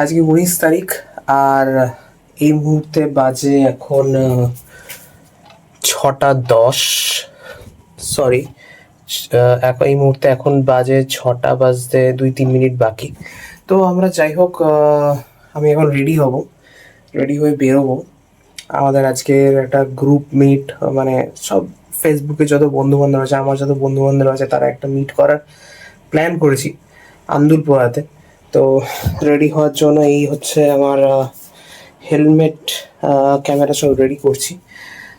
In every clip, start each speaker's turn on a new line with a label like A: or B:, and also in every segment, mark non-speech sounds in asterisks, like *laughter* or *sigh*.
A: আজকে উনিশ তারিখ, আর এই মুহূর্তে বাজে এখন ছটা দশ সরি এখন এই মুহূর্তে এখন বাজে ছটা বাজতে দুই তিন মিনিট বাকি। তো আমরা যাই হোক আমি এখন রেডি হব রেডি হয়ে বেরোবো। আমাদের আজকের একটা গ্রুপ মিট মানে সব ফেসবুকে যত বন্ধু বান্ধব আছে, আমার যত বন্ধু বান্ধব আছে, তারা একটা মিট করার প্ল্যান করেছি আন্দুলপোড়াতে তো রেডি হওয়ার জন্য এই হচ্ছে আমার হেলমেট ক্যামেরা সব রেডি করছি।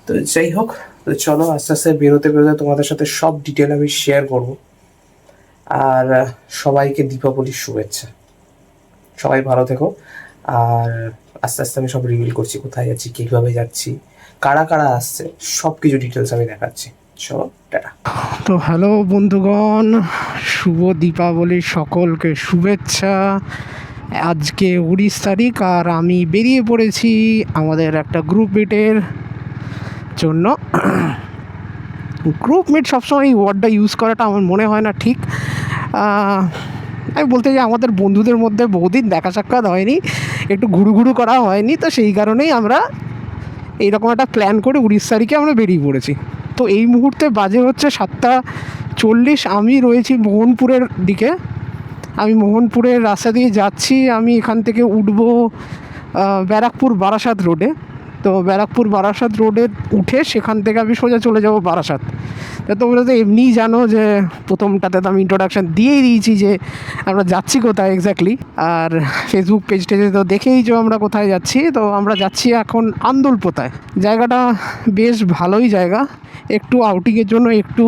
A: তো যাই হোক, তো চলো আস্তে আস্তে বেরোতে বেরোতে তোমাদের সাথে সব ডিটেল আমি শেয়ার করব। আর সবাইকে দীপাবলির শুভেচ্ছা। সবাই ভালো থেকো। আর আস্তে আস্তে আমি সব রিভিল করছি, কোথায় যাচ্ছি কীভাবে যাচ্ছি, কারা কারা আসছে সব কিছু ডিটেলস আমি দেখাচ্ছি। টাটা
B: তো হ্যালো বন্ধুগণ, শুভ দীপাবলির সকলকে শুভেচ্ছা। আজকে উনিশ তারিখ আর আমি বেরিয়ে পড়েছি আমাদের একটা গ্রুপ মিটের জন্য। গ্রুপ মিট সবসময় এই ওয়ার্ডটা ইউজ করাটা আমার মনে হয় না ঠিক। আমি বলতে চাই আমাদের বন্ধুদের মধ্যে বহুদিন দেখা সাক্ষাৎ হয়নি, একটু ঘুরু ঘুরু করা হয়নি, তো সেই কারণেই আমরা এইরকম একটা প্ল্যান করে তারিখে আমরা বেরিয়ে পড়েছি। তো এই মুহূর্তে বাজে হচ্ছে সাতটা চল্লিশ। আমি রয়েছি মোহনপুরের দিকে। আমি মোহনপুরের রাস্তা দিয়ে যাচ্ছি। আমি এখান থেকে উঠবো ব্যারাকপুর বারাসাত রোডে। তো ব্যারাকপুর বারাসাত রোডে উঠে সেখান থেকে আমি সোজা চলে যাব বারাসাত। তা তোমরা তো এমনিই জানো যে প্রথমটাতে তো আমি ইন্ট্রোডাকশান দিয়েই দিয়েছি যে আমরা যাচ্ছি কোথায় এক্স্যাক্টলি আর ফেসবুক পেজ টেজে তো দেখেই যে আমরা কোথায় যাচ্ছি। তো আমরা যাচ্ছি এখন আন্দোলপোতায়। জায়গাটা বেশ ভালোই জায়গা। একটু আউটিংয়ের জন্য, একটু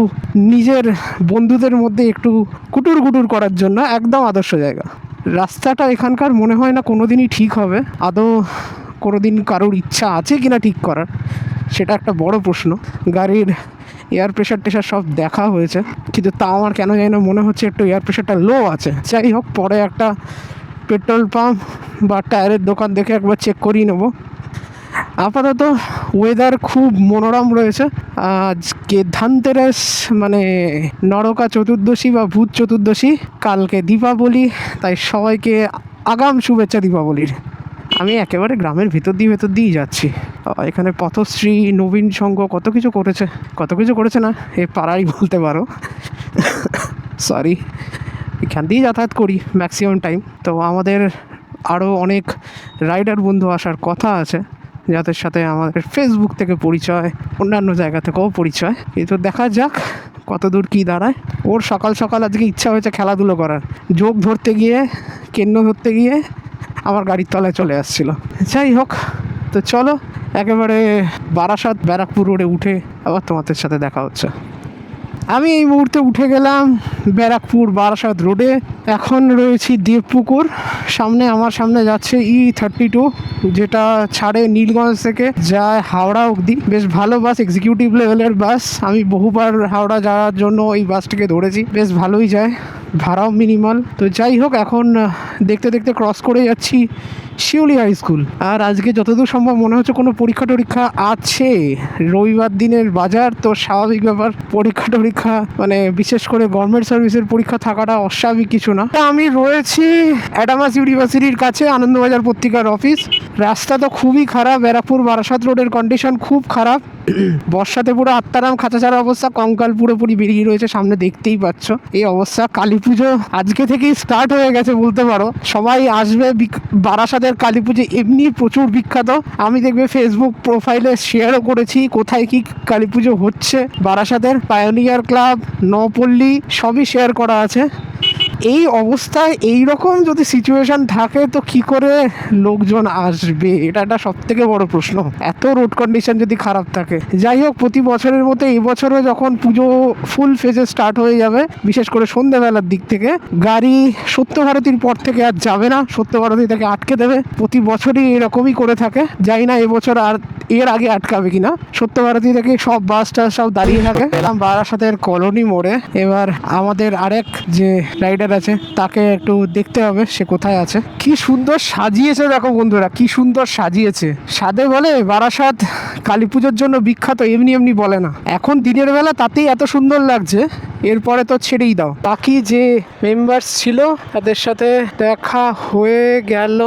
B: নিজের বন্ধুদের মধ্যে একটু কুটুর কুটুর করার জন্য একদম আদর্শ জায়গা। রাস্তাটা এখানকার মনে হয় না কোনো দিনই ঠিক হবে। আদৌ কোনো দিন কারোর ইচ্ছা আছে কিনা ঠিক করার? সেটা একটা বড় প্রশ্ন। গাড়ির এয়ার প্রেশার টেশার সব দেখা হয়েছে। কিন্তু তা আমার কেন জানি না মনে হচ্ছে একটু এয়ার প্রেশারটা লো আছে। যাই হোক, পরে একটা পেট্রোল পাম্প বা টায়ারের দোকান দেখে একবার চেক করিয়ে নেব। আপাতত ওয়েদার খুব মনোরম রয়েছে। আজকে ধানতেরাস মানে নরকা চতুর্দশী বা ভূত চতুর্দশী, কালকে দীপাবলি, তাই সবাইকে আগাম শুভেচ্ছা দীপাবলির। আমি একেবারে গ্রামের ভেতর দিয়ে ভেতর দিয়েই যাচ্ছি। এখানে পথশ্রী, নবীন সংঘ কত কিছু করেছে। কত কিছু করেছে না, এ পাড়াই বলতে পারো। সরি এখান দিয়েই যাতায়াত করি ম্যাক্সিমাম টাইম তো আমাদের আরও অনেক রাইডার বন্ধু আসার কথা আছে, যাদের সাথে আমাদের ফেসবুক থেকে পরিচয়, অন্যান্য জায়গা থেকেও পরিচয়। কিন্তু দেখা যাক কত দূর কী দাঁড়ায়। ওর সকাল সকাল আজকে ইচ্ছা হয়েছে খেলাধুলো করার। যোগ ধরতে গিয়ে কেন্দ্র ধরতে গিয়ে আমার গাড়ির তলায় চলে আসছিল। যাই হোক, তো চলো, একেবারে বারাসাত ব্যারাকপুর রোডে উঠে আবার তোমাদের সাথে দেখা হচ্ছে। আমি এই মুহূর্তে উঠে গেলাম ব্যারাকপুর বারাসাত রোডে। এখন রয়েছি দেবপুকুর। সামনে, আমার সামনে যাচ্ছে ই থার্টি টু যেটা ছাড়ে নীলগঞ্জ থেকে যায় হাওড়া অবধি। বেশ ভালো বাস এক্সিকিউটিভ লেভেলের বাস। আমি বহুবার হাওড়া যাওয়ার জন্য এই বাসটিকে ধরেছি। বেশ ভালোই যায়, ভাড়াও মিনিমাল তো যাই হোক, এখন দেখতে দেখতে ক্রস করে যাচ্ছি শিউলি হাই স্কুল আর আজকে যতদূর সম্ভব মনে হচ্ছে কোনো পরীক্ষা টরীক্ষা আছে। রবিবার দিনের বাজার, তো স্বাভাবিক ব্যাপার। পরীক্ষা টরীক্ষা মানে বিশেষ করে গভর্নমেন্ট সার্ভিসের পরীক্ষা থাকাটা অস্বাভাবিক কিছু না। তা আমি রয়েছি অ্যাডামাস ইউনিভার্সিটির কাছে, আনন্দবাজার পত্রিকার অফিস রাস্তা তো খুবই খারাপ ব্যারাকপুর বারাসাত রোডের কন্ডিশন খুব খারাপ। বর্ষাতে পুরো আত্মারাম খাঁচা ছাড়া অবস্থা, কঙ্কাল পুরোপুরি বেরিয়ে রয়েছে, সামনে দেখতেই পাচ্ছ। এই অবস্থা কালী পুজো আজকে থেকেই স্টার্ট হয়ে গেছে বলতে পারো। সবাই আসবে বারাসাতের কালী পুজো এমনি প্রচুর বিখ্যাত। আমি দেখবে ফেসবুক প্রোফাইলে শেয়ারও করেছি, কোথায় কি কালী পুজো হচ্ছে। বারাসাতের পায়োনিয়ার ক্লাব নপল্লী, সবই শেয়ার করা আছে। এই অবস্থায় এই রকম যদি সিচুয়েশন থাকে, তো কি করে লোকজন আসবে? এটা একটা সব থেকে বড় প্রশ্ন। এত রোড কন্ডিশন যদি খারাপ থাকে। যাই হোক, প্রতি বছরের মতো এই বছরও যখন পুজো ফুল ফেজে স্টার্ট হয়ে যাবে, বিশেষ করে সন্ধ্যেবেলার দিক থেকে, গাড়ি সত্যভারতীর পর থেকে আর যাবে না। সত্যভারতী থেকে আটকে দেবে। প্রতি বছরই এরকমই করে থাকে। যাই না, এবছর আর এর আগে আটকাবে কিনা। সত্যভারতী থেকে সব বাস টাস সব দাঁড়িয়ে থাকে। এলাম বারাসাতের কলোনি মোড়ে। এবার আমাদের আরেক যে রাইডার রাস্তাঘাটের আছে, তাকে একটু দেখতে হবে সে কোথায় আছে। কি সুন্দর সাজিয়েছে দেখো বন্ধুরা, কি সুন্দর সাজিয়েছে। সাদে বলে বারাসাত, কালী পুজোর জন্য বিখ্যাত, এমনি এমনি বলে না। এখন দিনের বেলা তাতেই এত সুন্দর লাগছে, এরপরে তো ছেড়েই দাও। বাকি যে মেম্বার্স ছিল, তাদের সাথে দেখা হয়ে গেল।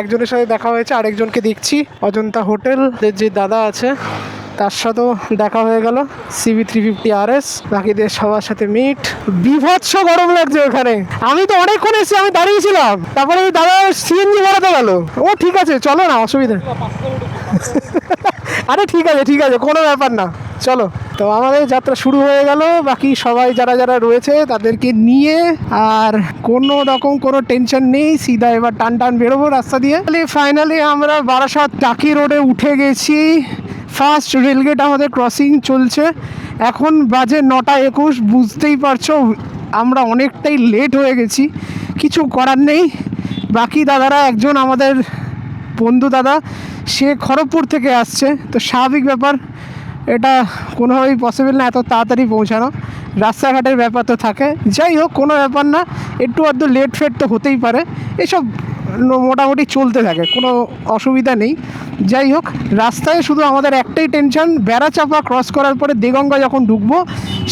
B: একজনের সাথে দেখা হয়েছে, আরেকজনকে দেখছি। অজন্তা হোটেল, যে দাদা আছে তার সাথেও দেখা হয়ে গেল। CB three fifty R S বাকিদের সবার সাথে মিট বিভৎস গরম লাগছে ওখানে। আমি তো অনেকক্ষণ এসেছি আমি দাঁড়িয়েছিলাম। তারপরে এই দাদা সিএনজি ভরাতে গেল। ও ঠিক আছে, চলো না, অসুবিধা *laughs* আরে ঠিক আছে ঠিক আছে, কোনো ব্যাপার না। চলো, তো আমাদের যাত্রা শুরু হয়ে গেল। বাকি সবাই যারা যারা রয়েছে, তাদেরকে নিয়ে আর কোনো রকম কোনো টেনশন নেই। সিধা এবার টান টান বেরোবো রাস্তা দিয়ে। ফাইনালি আমরা বারাসাত টাকি রোডে উঠে গেছি। ফার্স্ট রেলগেট আমাদের ক্রসিং চলছে। এখন বাজে নটা একুশ, বুঝতেই পারছ, আমরা অনেকটাই লেট হয়ে গেছি। কিছু করার নেই। বাকি দাদারা একজন আমাদের বন্ধু দাদা, সে খড়গপুর থেকে আসছে। তো স্বাভাবিক ব্যাপার, এটা কোনোভাবেই পসিবল না, এত তাড়াতাড়ি পৌঁছানো। রাস্তাঘাটের ব্যাপার তো থাকে। যাই হোক, কোনো ব্যাপার না, একটু আধটু লেট ফেট তো হতেই পারে। এসব মোটামুটি চলতে থাকে, কোনো অসুবিধা নেই। যাই হোক, রাস্তায় শুধু আমাদের একটাই টেনশন বেড়া চাপা ক্রস করার পরে দেগঙ্গা যখন ঢুকবো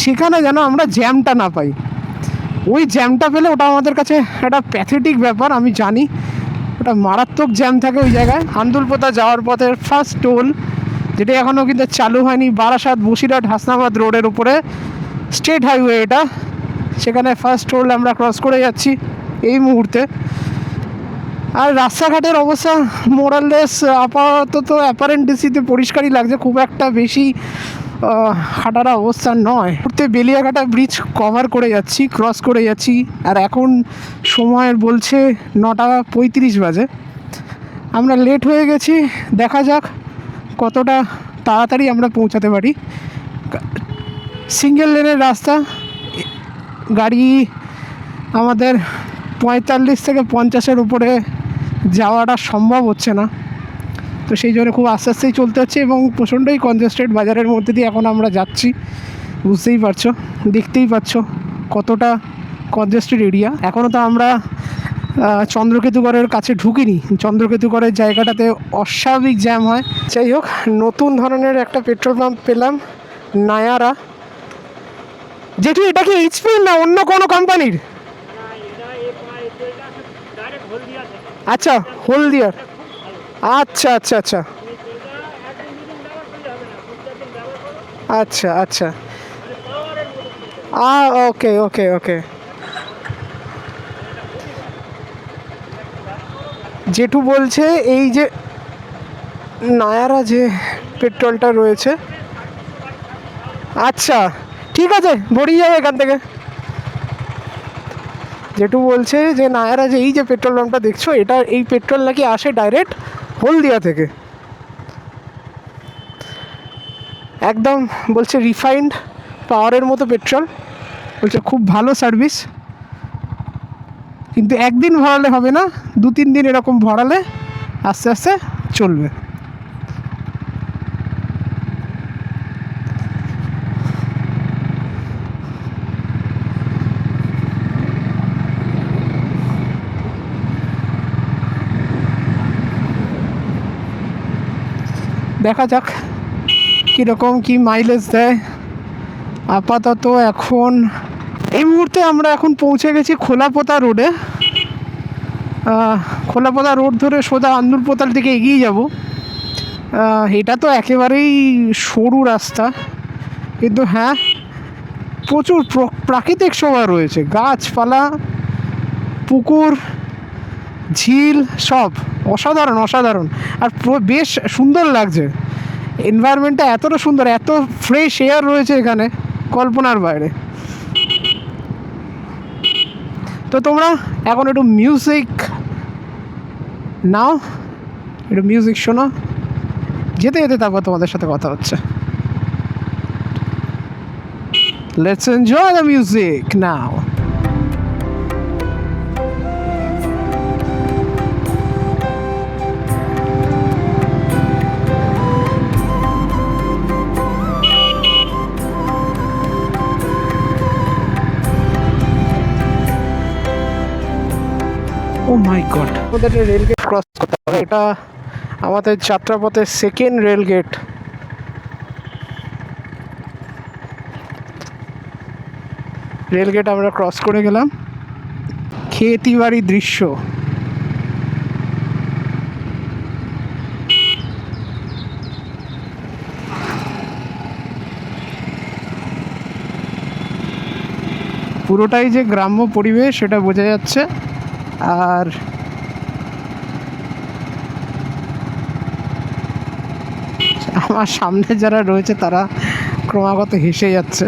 B: সেখানে যেন আমরা জ্যামটা না পাই। ওই জ্যামটা পেলে ওটা আমাদের কাছে একটা প্যাথেটিক ব্যাপার, আমি জানি। ওটা মারাত্মক জ্যাম থাকে ওই জায়গায়। আন্দুলপোতা যাওয়ার পথের ফার্স্ট টোল যেটা এখনও কিন্তু চালু হয়নি, বারাসাত, বসিরহাট, হাসনাবাদ রোডের উপরে। স্টেট হাইওয়ে এটা। সেখানে ফার্স্ট টোল আমরা ক্রস করে যাচ্ছি এই মুহূর্তে। আর রাস্তাঘাটের অবস্থা মোরাললেস আপাতত অ্যাপারেন্ট ডিসিতে পরিষ্কারই লাগছে, খুব একটা বেশি হাঁটার অবস্থা নয়। ঘুরতে বেলিয়াঘাটা ব্রিজ কভার করে যাচ্ছি ক্রস করে যাচ্ছি, আর এখন সময় বলছে নটা পঁয়ত্রিশ বাজে। আমরা লেট হয়ে গেছি, দেখা যাক কতটা তাড়াতাড়ি আমরা পৌঁছাতে পারি। সিঙ্গেল লেনের রাস্তা, গাড়ি আমাদের পঁয়তাল্লিশ থেকে পঞ্চাশের উপরে যাওয়াটা সম্ভব হচ্ছে না। তো সেই জন্য খুব আস্তে আস্তেই চলতে হচ্ছে এবং প্রচণ্ডই কনজেস্টেড বাজারের মধ্যে দিয়ে এখন আমরা যাচ্ছি। বুঝতেই পারছ, দেখতেই পাচ্ছ কতটা কনজেস্টেড এরিয়া এখনও তো আমরা চন্দ্রকেতুগড়ের কাছে ঢুকিনি। চন্দ্রকেতুগড়ের জায়গাটাতে অস্বাভাবিক জ্যাম হয়। যাই হোক, নতুন ধরনের একটা পেট্রোল পাম্প পেলাম, নায়ারা। যেটি এটা কি এইচপি না অন্য কোনো কোম্পানির আচ্ছা হলদিয়ার আচ্ছা আচ্ছা আচ্ছা। আচ্ছা আচ্ছা। আ, ওকে ওকে ওকে। জেঠু বলছে, এই যে নায়ারা যে পেট্রোলটা রয়েছে। আচ্ছা ঠিক আছে, ভরিয়ে যাবে এখান থেকে। যেটু বলছে যে, নায়ারা, যে এই যে পেট্রোল পাম্পটা দেখছ, এটা এই পেট্রোল নাকি আসে ডাইরেক্ট হলদিয়া থেকে। একদম বলছে রিফাইন্ড পাওয়ারের মতো পেট্রোল। বলছে, খুব ভালো সার্ভিস কিন্তু একদিন ভরালে হবে না দু তিন দিন এরকম ভরালে আস্তে আস্তে চলবে। দেখা যাক কীরকম কি মাইলেজ দেয়। আপাতত এখন এই মুহূর্তে আমরা এখন পৌঁছে গেছি খোলাপোতা রোডে খোলাপোতা রোড ধরে সোজা আন্দুলপোতার দিকে এগিয়ে যাব। এটা তো একেবারেই সরু রাস্তা। কিন্তু হ্যাঁ প্রচুর প্র- প্রাকৃতিক শোভা রয়েছে। গাছপালা, পুকুর ঝিল সব, অসাধারণ অসাধারণ। আর বেশ সুন্দর লাগছে। এনভায়রনমেন্টটা এতটা সুন্দর, এত ফ্রেশ এয়ার রয়েছে এখানে, কল্পনার বাইরে। তো তোমরা এখন একটু মিউজিক নাও, একটু মিউজিক শোনো। যেতে যেতে তারপর তোমাদের সাথে কথা হচ্ছে। Let's enjoy the music now আমাদের রেল গেট ক্রস করতে হবে, এটা আমাদের যাত্রাপথের second rail gate rail gate আমরা ক্রস করে গেলাম। খেতিবাড়ি দৃশ্য। পুরোটাই যে গ্রাম্য পরিবেশ, সেটা বোঝা যাচ্ছে। আর আমার সামনে যারা রয়েছে, তারা ক্রমাগত হেসে যাচ্ছে।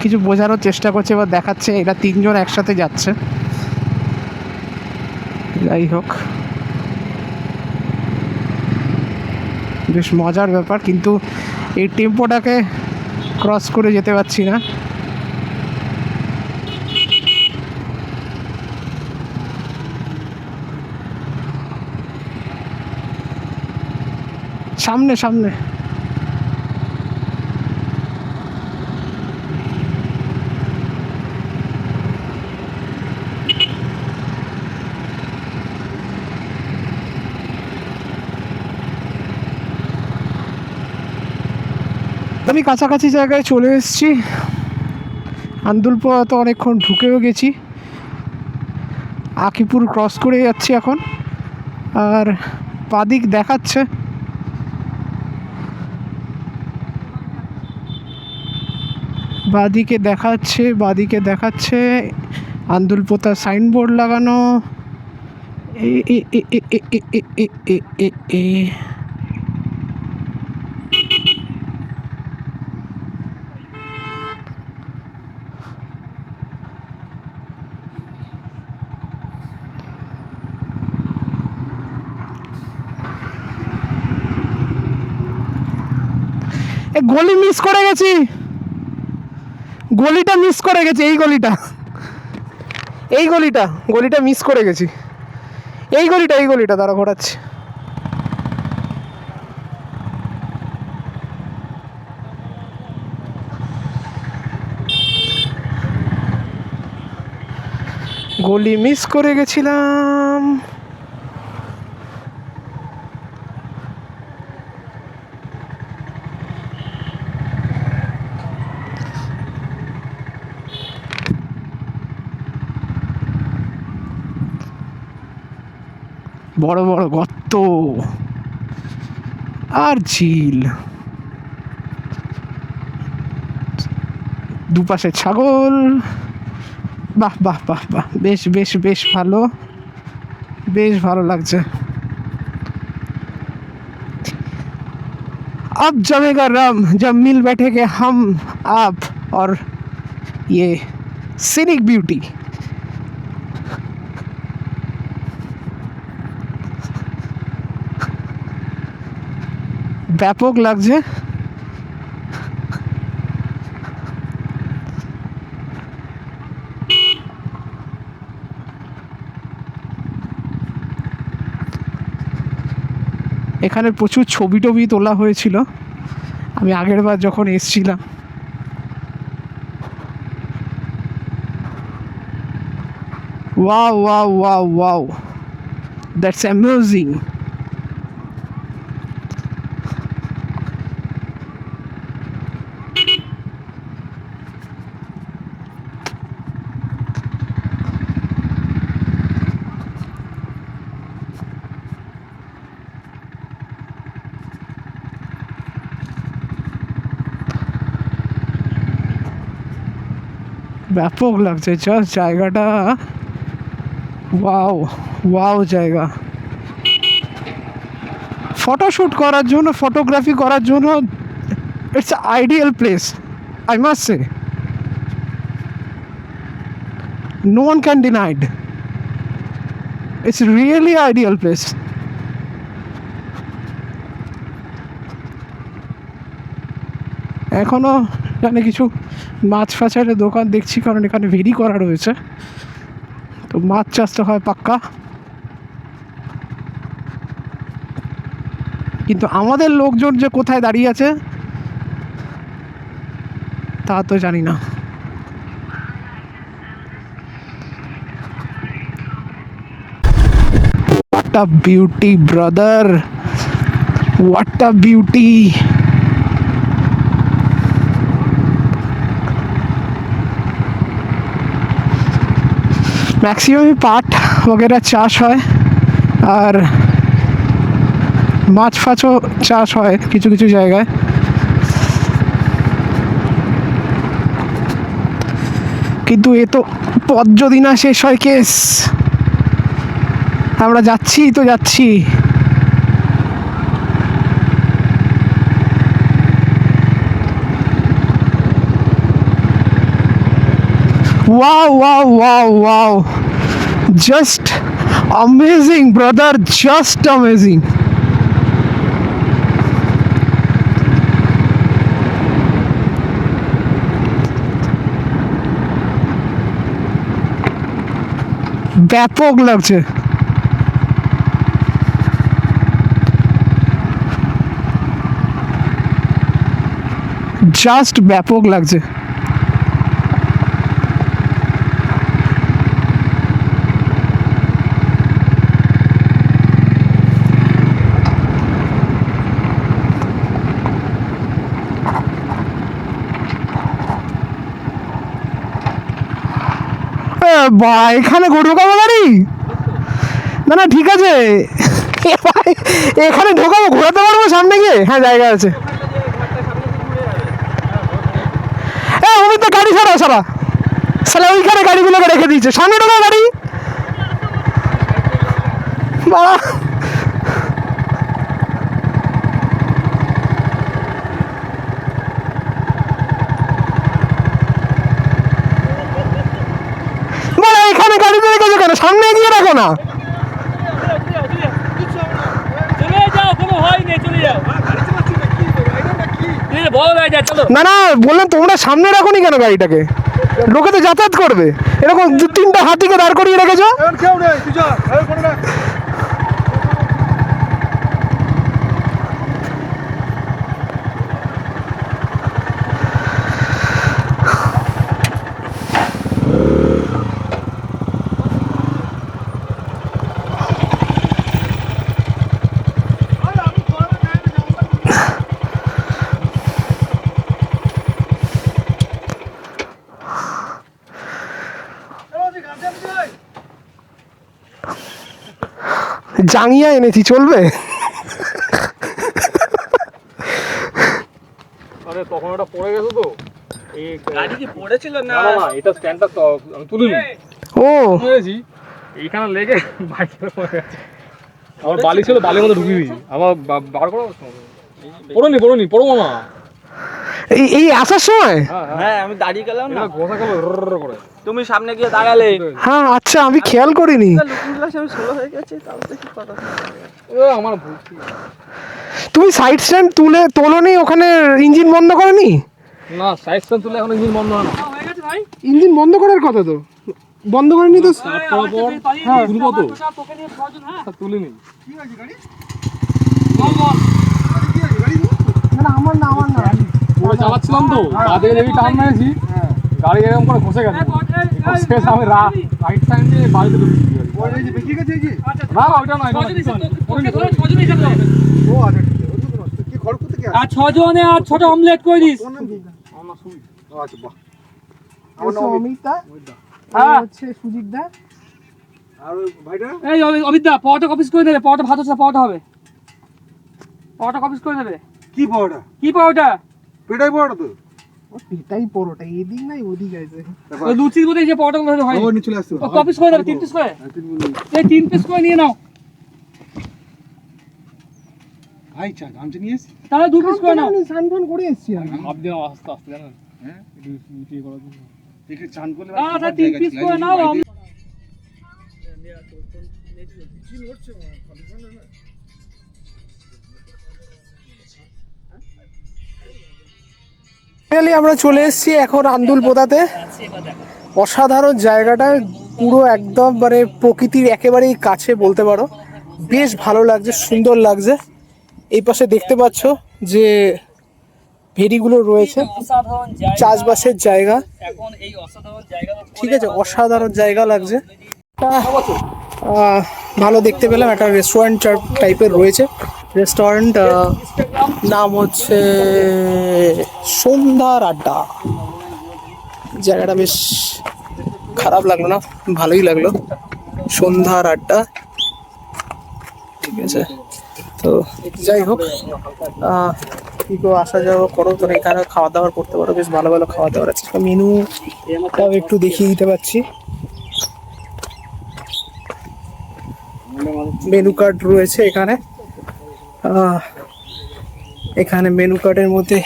B: কিছু বোঝানোর চেষ্টা করছে এবার দেখাচ্ছে, এরা তিনজন একসাথে যাচ্ছে। যাই হোক। বেশ মজার ব্যাপার কিন্তু এই টেম্পোটাকে ক্রস করে যেতে পারছি না। সামনে সামনে। আমি কাছাকাছি জায়গায় চলে এসেছি। আন্দুলপোয়া তো অনেকক্ষণ ঢুকেও গেছি। আকিপুর ক্রস করে যাচ্ছি এখন। আর বাদিক দেখাচ্ছে। বাদিকে দেখাচ্ছে বাদিকে দেখাচ্ছে। আন্দুলপোতা সাইনবোর্ড লাগানো। এ এ এ এ এ এ এ এ এ। গলি মিস করে গেছি। গলিটা মিস করে গেছি, এই গলিটা। এই গলিটা গলিটা মিস করে গেছি। এই গলিটা এই গলিটা তারা ঘোরাচ্ছে। গলি মিস করে গেছিলাম। বড় বড় গর্ত আর ঝিল দুপাশে ছাগল বাহ বাহ বাহ বাহ বেশ বেশ বেশ ভালো বেশ ভালো লাগছে अब जमेगा रम जब मिल बैठेंगे हम आप और ये सीनिक ब्यूटी ব্যাপক লাগছে। এখানে প্রচুর ছবি টবি তোলা হয়েছিল। আমি আগের বার যখন এসছিলাম। Wow wow wow wow. That's amazing ব্যাপক লাগছে জাস্ট জায়গাটা। ওয়াও ওয়াও জায়গা। ফটোশ্যুট করার জন্য, ফটোগ্রাফি করার জন্য it's ideal place I must say no one can denied it's really ideal place এখনও এখানে কিছু মাছ ফাছারের দোকান দেখছি কারণ এখানে ভেরি করা রয়েছে তো মাছ চাষটা হয় পাক্কা কিন্তু আমাদের লোকজন যে কোথায় দাঁড়িয়ে আছে তা তো জানি না What a beauty, brother. What. ম্যাক্সিমামই পাট বগেরা চাষ হয় আর মাছ ফাছও চাষ হয় কিছু কিছু জায়গায়। কিন্তু এ তো পথ যদি না শেষ হয় কেস। আমরা যাচ্ছি তো যাচ্ছি। Wow wow wow wow. Just amazing, brother. Just amazing. ব্যাপক লাগছে জাস্ট ব্যাপক লাগছে বা, এখানে গরু ঢোকাবো গাড়ি না না, ঠিক আছে। এখানে ঢোকাবো, ঘোরাতে পারব সামনে গিয়ে? হ্যাঁ জায়গা আছে। হ্যাঁ অমিত গাড়ি সারা সারা সালা ওইখানে গাড়িগুলোকে রেখে দিয়েছে। সামনে গাড়ি। বাড়া বাড়া এখানে গাড়িতে রেখেছো কেন? না। বললাম তোমরা সামনে রাখো নি কেন গাড়িটাকে? লোকে তো যাতায়াত করবে। এরকম দু তিনটা হাতিকে দাঁড় করিয়ে রেখেছো? জাঙ্গিয়া এনেছি চলবে?
C: আরে তখন ওটা পড়ে গেছে তো। এই
D: গাড়ি কি পড়েছিল না?
C: এটা স্ট্যান্ডটা তো আমি তুলিনি
B: ও।
C: এইখানে লেগে বাইকে পড়ে গেছে। আমার বালি ছিল বালির মধ্যে ঢুকিয়ে দিয়েছি। আবার বার করো। পড়োনি না।
B: এই এই আসার সময়?
C: হ্যাঁ হ্যাঁ।
D: হ্যাঁ আমি দাঁড়িয়ে গেলাম না।
C: করে।
D: তুমি সামনে গিয়ে দাঁড়ালে।
B: হ্যাঁ আচ্ছা আমি খেয়াল করিনি।
D: আমি স্লো হয়ে গেছে তাও তো কথা
C: ও আমার ভুল
B: তুমি সাইড স্ট্যান্ড তুলে তোলনি ওখানে ইঞ্জিন বন্ধ করেনি?
C: না সাইড স্ট্যান্ড তুলে এখন ইঞ্জিন বন্ধ হয় না।
D: হয়ে গেছে ভাই।
B: ইঞ্জিন বন্ধ করার কথা তো? বন্ধ করেনি তো?
C: হ্যাঁ। তুলবো তো।
D: হ্যাঁ।
C: তুলিনি।
B: না আমার না আমার না।
C: পুরো চালাচ্ছিলাম তো থেকে দেখি টান মেরেছি। গাড়ি এরকম করে খসে গেছে। গেছে আমি রাইট সাইড দিয়ে বাড়িতে ঢুকেছি না না ওইটা নয়।
D: আর ছজনে আর ছোট অমলেট করে দিস?
B: অমিতা।
D: হ্যাঁ।
B: হচ্ছে সুজিত দা।
D: এই অমি- অমিতদা পাওয়াটা কপিস করে দেবে পাওয়াটা ভাত হচ্ছে পাওয়াটা হবে। পাওয়াটা কপিস করে দেবে।
E: কি পাওয়াটা
D: কি পাওয়াটা
E: পেটাই পাওয়াটা তো।
B: এটাই পরোটা এদিক নাই ওদিক আছে
D: ওই লুচির মধ্যে যে পাওয়াটা গুলো হয়
E: নিয়ে চলে আসতো
D: ও কপিস করে দেবে তিন পিস করে এই তিন পিস করে নিয়ে নাও
E: ভাই চা গামছা নিয়ে এসছি
D: তাহলে দু পিস করে নাও
B: স্নান ফান করে এসছি আমি
C: ভাব দিয়ে আস্তে আস্তে জানেন হ্যাঁ একটু ইয়ে করার জন্য
E: দেখে চান করলে
D: না তিন পিস করে নাও আম-
B: ফাইনালি আমরা চলে এসেছি এখন আন্দুল পোতাতে। অসাধারণ জায়গাটা, পুরো একদম মানে প্রকৃতির একেবারেই কাছে বলতে পারো। বেশ ভালো লাগছে, সুন্দর লাগছে। এই পাশে দেখতে পাচ্ছ যে ভেরিগুলো রয়েছে। চাষবাসের জায়গা। ঠিক আছে, অসাধারণ জায়গা লাগছে। ভালো দেখতে পেলাম, একটা রেস্টুরেন্ট টাইপের রয়েছে। রেস্টুরেন্ট নাম হচ্ছে সন্ধ্যার আড্ডা। জায়গাটা বেশ খারাপ লাগল না? ভালোই লাগল। সন্ধ্যার আড্ডা। ঠিক আছে। তো যাই হোক কি গো, আসা যাওয়া করো তো এখানে খাওয়া দাওয়া করতে পারো, বেশ ভালো ভালো খাওয়া দাওয়ার আছে। মেনু তাও একটু দেখিয়ে দিতে পারছি। মেনু কার্ড রয়েছে এখানে। এখানে মেনু কার্ডের মধ্যে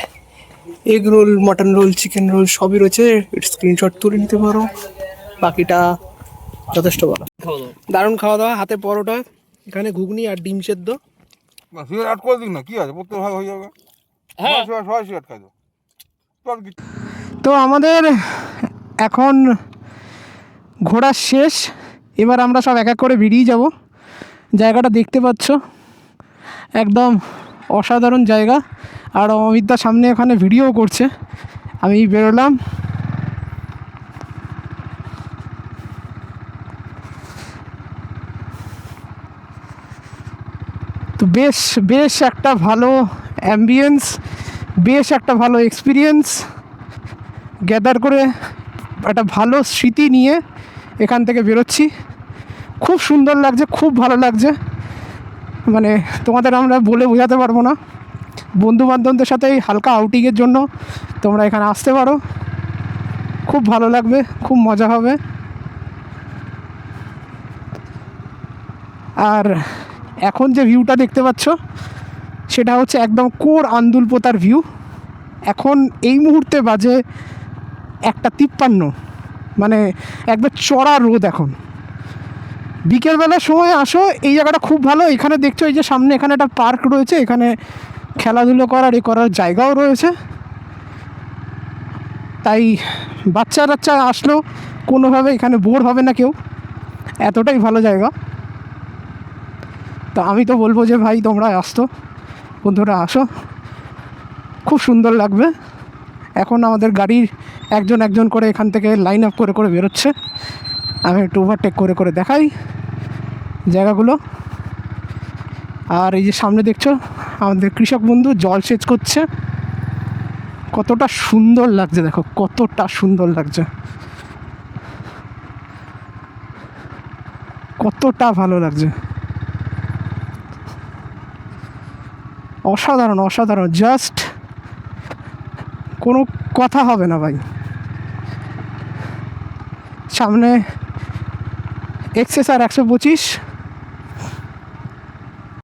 B: egg roll mutton roll chicken roll সবই রয়েছে। স্ক্রিনশট তুলে নিতে পারো। বাকিটা যথেষ্ট ভালো। দারুণ খাওয়া দাওয়া হাতে পরোটা এখানে ঘুগনি আর ডিম সেদ্ধ।
E: সিগারেট করে দিক না কি আছে? প্রত্যেক ভাগ হয়ে যাবে। হ্যাঁ। সবাই সিগারেট খাই দাও
B: তো আমাদের এখন ঘোরা শেষ। এবার আমরা সব এক এক করে বেরিয়ে যাব। জায়গাটা দেখতে পাচ্ছ। একদম অসাধারণ জায়গা। আর অমিতদা সামনে এখানে ভিডিও করছে। আমি বেরোলাম। তো বেশ বেশ একটা ভালো অ্যাম্বিয়েন্স বেশ একটা ভালো এক্সপিরিয়েন্স গ্যাদার করে একটা ভালো স্মৃতি নিয়ে এখান থেকে বেরোচ্ছি। খুব সুন্দর লাগছে, খুব ভালো লাগছে। মানে তোমাদের আমরা বলে বোঝাতে পারব না। বন্ধু বান্ধবদের সাথে এই হালকা আউটিংয়ের জন্য তোমরা এখানে আসতে পারো। খুব ভালো লাগবে, খুব মজা হবে। আর এখন যে ভিউটা দেখতে পাচ্ছ, সেটা হচ্ছে একদম কোর আন্দুলপোতার ভিউ এখন এই মুহূর্তে বাজে একটা তিপ্পান্ন। মানে একদম চড়া রোদ এখন। বিকেলবেলার সময় আসো, এই জায়গাটা খুব ভালো। এখানে দেখছ এই যে সামনে এখানে একটা পার্ক রয়েছে, এখানে খেলাধুলো করার এ করার জায়গাও রয়েছে। তাই বাচ্চা টাচ্চা আসলেও কোনোভাবে এখানে বোর হবে না কেউ। এতটাই ভালো জায়গা। তো আমি তো বলব যে, ভাই, তোমরা আসতো। বন্ধুরা, আসো। খুব সুন্দর লাগবে। এখন আমাদের গাড়ির একজন একজন করে এখান থেকে লাইন আপ করে করে বেরোচ্ছে। আমি একটু ওভারটেক করে করে দেখাই জায়গাগুলো। আর এই যে সামনে দেখছ, আমাদের কৃষক বন্ধু জল সেচ করছে। কতটা সুন্দর লাগছে, দেখো, কতটা সুন্দর লাগছে। কতটা ভালো লাগছে। অসাধারণ অসাধারণ জাস্ট কোনো কথা হবে না ভাই। সামনে এক্সেস আর একশো পঁচিশ।